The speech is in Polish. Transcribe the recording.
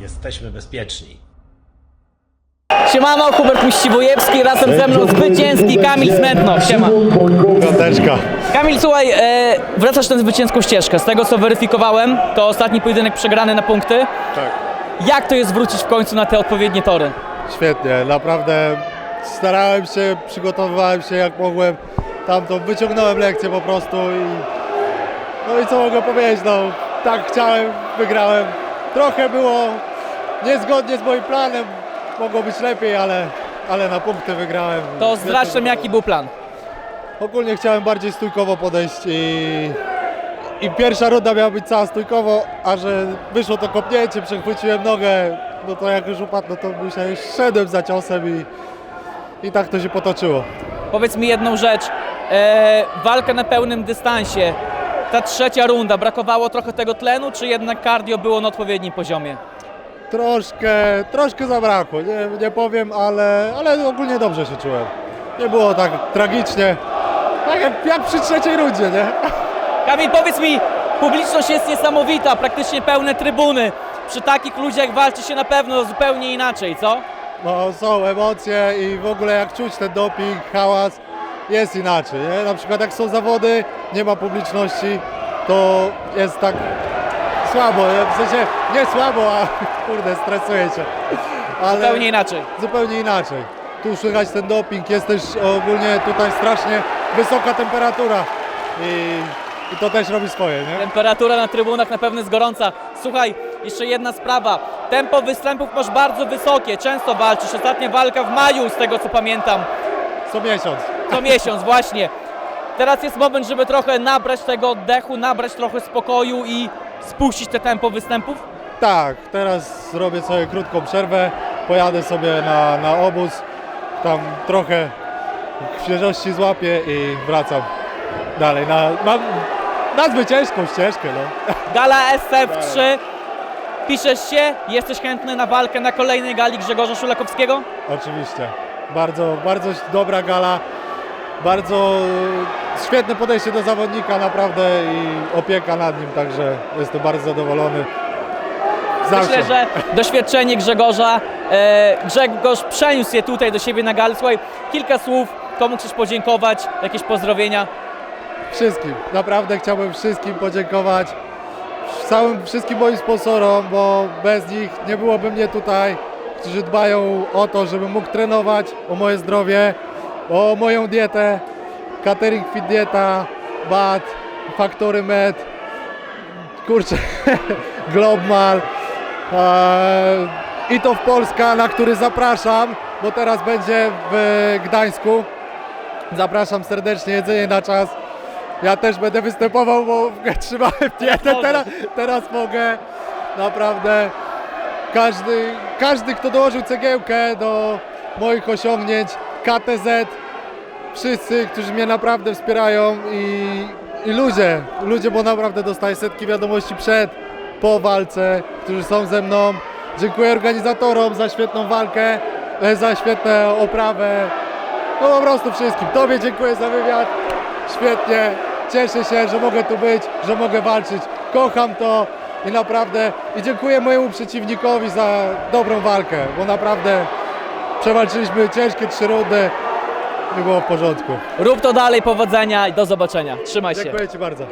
Jesteśmy bezpieczni. Siemano, Hubert Miściwojewski, razem ze mną zwycięski Kamil Smętno. Siema. Piąteczka. Kamil, słuchaj, e, wracasz na zwycięską ścieżkę. Z tego co weryfikowałem, to ostatni pojedynek przegrany na punkty. Tak. Jak to jest wrócić w końcu na te odpowiednie tory? Świetnie, naprawdę starałem się, przygotowywałem się jak mogłem. Tam to wyciągnąłem lekcję po prostu i no i co mogę powiedzieć, no tak chciałem, wygrałem. Trochę było niezgodnie z moim planem, mogło być lepiej, ale, ale na punkty wygrałem. To zdradź nam, jaki był plan. Ogólnie chciałem bardziej stójkowo podejść i, i pierwsza runda miała być cała stójkowo, a że wyszło to kopnięcie, przechwyciłem nogę, no to jak już upadł, no to musiałem, szedłem za ciosem i, i tak to się potoczyło. Powiedz mi jedną rzecz. E, walka na pełnym dystansie. Ta trzecia runda, brakowało trochę tego tlenu, czy jednak cardio było na odpowiednim poziomie? Troszkę, troszkę zabrakło, nie, nie powiem, ale, ale ogólnie dobrze się czułem. Nie było tak tragicznie, tak jak, jak przy trzeciej rundzie, nie? Kamil, powiedz mi, publiczność jest niesamowita, praktycznie pełne trybuny. Przy takich ludziach walczy się na pewno zupełnie inaczej, co? No, są emocje i w ogóle jak czuć ten doping, hałas, jest inaczej. Nie? Na przykład jak są zawody, nie ma publiczności, to jest tak słabo. nie? W sensie nie słabo, a kurde, stresuję się. Ale Zupełnie inaczej. zupełnie inaczej. Tu słychać ten doping, jest też ogólnie tutaj strasznie wysoka temperatura i, i to też robi swoje, nie? Temperatura na trybunach na pewno jest gorąca. Słuchaj, jeszcze jedna sprawa. Tempo występów masz bardzo wysokie, często walczysz. Ostatnia walka w maju, z tego co pamiętam. Co miesiąc. Co miesiąc, właśnie. Teraz jest moment, żeby trochę nabrać tego oddechu, nabrać trochę spokoju i spuścić te tempo występów. Tak, teraz zrobię sobie krótką przerwę, pojadę sobie na, na obóz, tam trochę świeżości złapię i wracam dalej na, na, na zwycięską ścieżkę. No. Gala SF3. Piszesz się? Jesteś chętny na walkę na kolejnej gali Grzegorza Szulakowskiego? Oczywiście. Bardzo, bardzo dobra gala, bardzo świetne podejście do zawodnika naprawdę i opieka nad nim, także jestem bardzo zadowolony. Zawsze. Myślę, że doświadczenie Grzegorza, e, Grzegorz przeniósł je tutaj do siebie na. Słuchaj, kilka słów, komu chcesz podziękować, jakieś pozdrowienia. Wszystkim, naprawdę chciałbym wszystkim podziękować. Całym wszystkim moim sponsorom, bo bez nich nie byłoby mnie tutaj, którzy dbają o to, żebym mógł trenować, o moje zdrowie, o moją dietę, catering fit dieta, BAT, Factory Med, kurczę, Globmal eee, i to w Polska, na który zapraszam, bo teraz będzie w Gdańsku. Zapraszam serdecznie, jedzenie na czas. Ja też będę występował, bo trzymałem dietę, teraz, teraz mogę. Naprawdę każdy, każdy, kto dołożył cegiełkę do moich osiągnięć, KTZ, wszyscy, którzy mnie naprawdę wspierają i, i ludzie, ludzie, bo naprawdę dostaję setki wiadomości przed, po walce, którzy są ze mną. Dziękuję organizatorom za świetną walkę, e, za świetną oprawę, no po prostu wszystkim. Tobie dziękuję za wywiad. Świetnie. Cieszę się, że mogę tu być, że mogę walczyć. Kocham to i naprawdę i dziękuję mojemu przeciwnikowi za dobrą walkę, bo naprawdę przewalczyliśmy ciężkie trzy rundy i było w porządku. Rób to dalej, powodzenia i do zobaczenia. Trzymaj się. Dziękuję Ci bardzo.